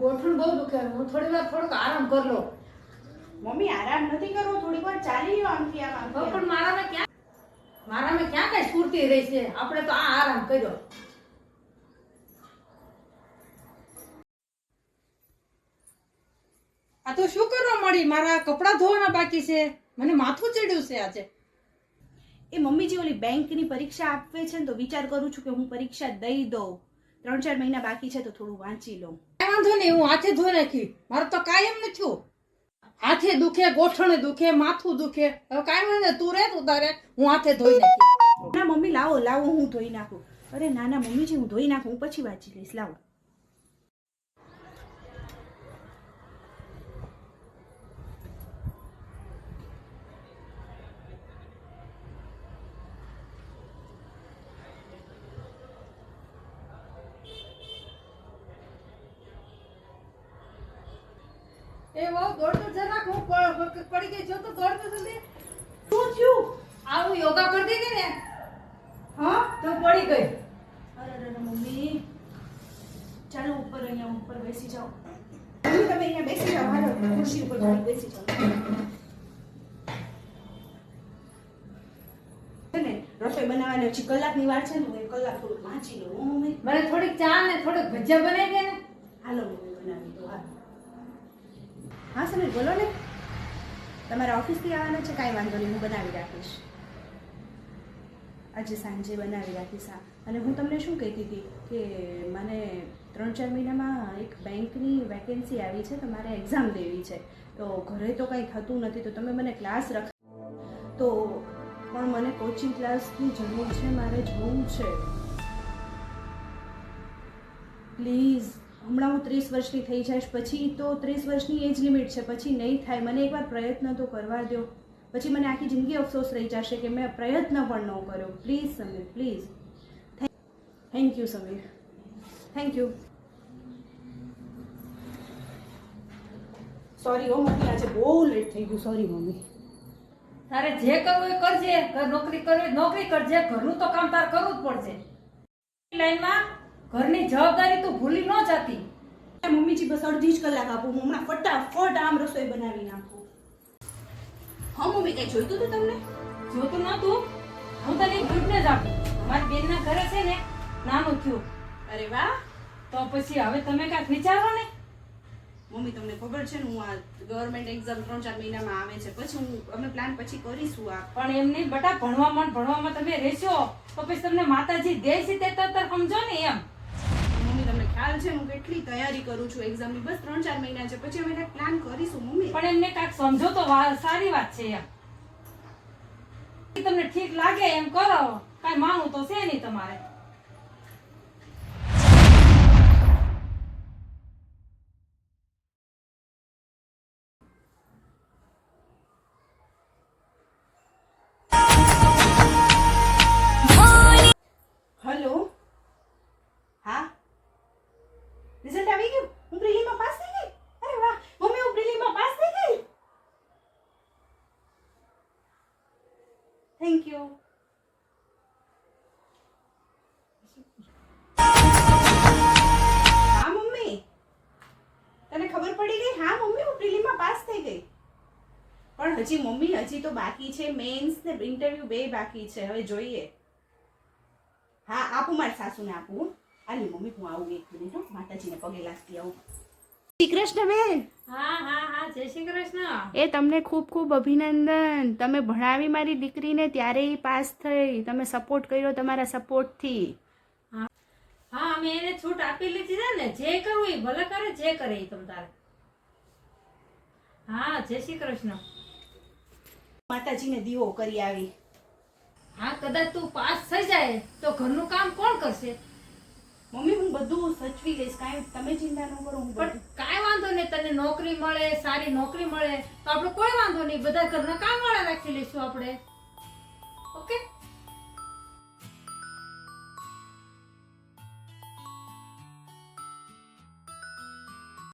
ગોઠણ બહુ દુખે. હું થોડી વાર થોડોક આરામ કરી લો. મમ્મી આરામ નથી કરવો થોડી વાર ચાલી લો આમથી આમ. પણ મારામાં ક્યાં મારામાં ક્યાં કઈ સ્ફૂર્તિ રહી છે? આપણે તો આ આરામ કર્યો. આ તો શું કરવા મળી? મારા કપડાં ધોવાના બાકી છે. મને માથું ચડ્યું છે આજે. એ મમ્મી જે ઓલી બેંકની પરીક્ષા આપવે છે ને તો વિચાર કરું છું કે હું પરીક્ષા દઈ દઉં. ત્રણ ચાર મહિના બાકી છે તો થોડું વાંચી લઉં. કાંઈ વાંધો નહીં હું હાથે ધોઈ નાખી. મારે તો કાયમ નથી હાથે દુખે ગોઠણ દુખે માથું દુખે. હવે કાંઈ વાંધો નહીં, તું રે તું તારે હું હાથે ધોઈ નાખી. ના મમ્મી લાવો લાવો હું ધોઈ નાખું. અરે નાના મમ્મીજી હું ધોઈ નાખું હું પછી વાંચી લઈશ. લાવો. એ વાવ દોડ તો જરાક હું પડી ગઈ જો તો દોડ તો જલ્દી. શું થયું? આવું યોગા કરતી હતી ને? હા તો પડી ગઈ. અરે અરે મમ્મી. ચાલો ઉપર અહીંયા ઉપર બેસી જાઓ. તમે અહીંયા બેસી જાઓ. હાલો ખુરશી ઉપર બેસી જાઓ. છે ને રસોઈ બનાવવાની હજી કલાકની વાર છે ને હું કલાક થોડુંક વાંચી લઉં મમ્મી. મને થોડીક ચા ને થોડીક ભજીયા બનાવી દે ને. હાલો મમ્મી બનાવી દો હાલો હા સમીર બોલો ને. તમારા ઓફિસથી આવવાના છે, કાંઈ વાંધો નહીં, હું બનાવી રાખીશ. આજે સાંજે બનાવી રાખીશ હા અને હું તમને શું કહેતી હતી કે મને ત્રણ ચાર મહિનામાં એક બેંકની વેકેન્સી આવી છે, તો મારે એક્ઝામ દેવી છે. તો ઘરે તો કંઈ થતું નથી, તો તમે મને ક્લાસ રખ તો પણ મને કોચિંગ ક્લાસની જરૂર છે, મારે જવું છે. પ્લીઝ હમણાં હું ત્રીસ વર્ષની થઈ જઈશ, પછી તો ત્રીસ વર્ષની એજ લિમિટ છે, પછી નહીં થાય. મને એકવાર પ્રયત્ન તો કરવા દો પછી મને આખી જિંદગી અફસોસ રહી જશે કે મેં પ્રયત્ન પણ ન કર્યો. Please Sameer please thank you Sameer thank you sorry O mummy, આજે બહુ લેટ થઈ ગયું. Sorry mummy. તારે જે કરવું એ કરજે. નોકરી કરવી, નોકરી કરજે. ઘરનું તો કામ તારે કરવું જ પડશે. લાઈનમાં ઘરની જવાબદારી તો ભૂલી ન જતી. મમ્મીજી બસ અડધી જ કલાક આપું. હું હમણાં ફટાફટ આમ રસોઈ બનાવી નાખું. હા મમ્મી કઈ જોઈતું હતું તમને? જોતું નતું હું તને ગિફ્ટ જ આપું. મારી બેનના ઘરે છે ને નાનું થયું. અરે વાહ. તો પછી હવે તમે કાંઈક વિચારો ને. મમ્મી તમને ખબર છે ને હું આ ગવર્મેન્ટ એક્ઝામ ત્રણ ચાર મહિનામાં આવે છે. પછી હું અમે પ્લાન પછી કરીશું આ. પણ એમ નહીં બટા ભણવામાં ભણવામાં તમે રહેશો તો પછી તમને માતાજી દે છે તે તો તાર સમજો ને એમ. ખ્યાલ છે, હું કેટલી તૈયારી કરું છું એક્ઝામની બસ ત્રણ ચાર મહિના છે, પછી અમે પ્લાન કરીશું, મમ્મી. પણ એમને કાંઈક સમજો તો સારી વાત છે એમ. તમને ઠીક લાગે એમ કરો. કાંઈ માનું તો છે નહીં તમારે. રિઝલ્ટ આવી ગયું? હું પ્રિલીમાં પાસ થઈ ગઈ? અરે વાહ, મમ્મી હું પ્રિલીમાં પાસ થઈ ગઈ? થેન્ક યુ હા, મમ્મી. તને ખબર પડી ગઈ? હા, મમ્મી હું પ્રિલીમાં પાસ થઈ ગઈ. પણ હજી મમ્મી, હજી તો બાકી છે મેન્સ ને ઇન્ટરવ્યુ બે બાકી છે. હવે જોઈએ. હા, આપું મારી સાસુને આપું. આલી મમ્મી હું આવું એક મિનિટ હો. માતાજીને પગે લાગતી આવું. શ્રી કૃષ્ણ બેન. હા હા હા જય શ્રી કૃષ્ણ. એ તમને ખૂબ ખૂબ અભિનંદન. તમે ભણાવી મારી દીકરીને ત્યારે એ પાસ થઈ. તમે સપોર્ટ કર્યો તમારા સપોર્ટથી હા અમે એને છૂટ આપી લીધી છે ને જે કરવું એ ભલે કરે જે કરે એ તમ તારે. હા જય શ્રી કૃષ્ણ. માતાજીને દીવો કરી આવી. હા કદાચ તું પાસ થઈ જાય તો ઘરનું કામ કોણ કરશે? મમ્મી હું બધું સચવી લઈશ. કાંઈ તમે ચિંતા ન કરો હું પણ કાંઈ વાંધો નહીં તને નોકરી મળે સારી નોકરી મળે તો આપણે કોઈ વાંધો નહીં. બધા ઘરના કામ વાળા રાખી લઈશું આપણે. ઓકે?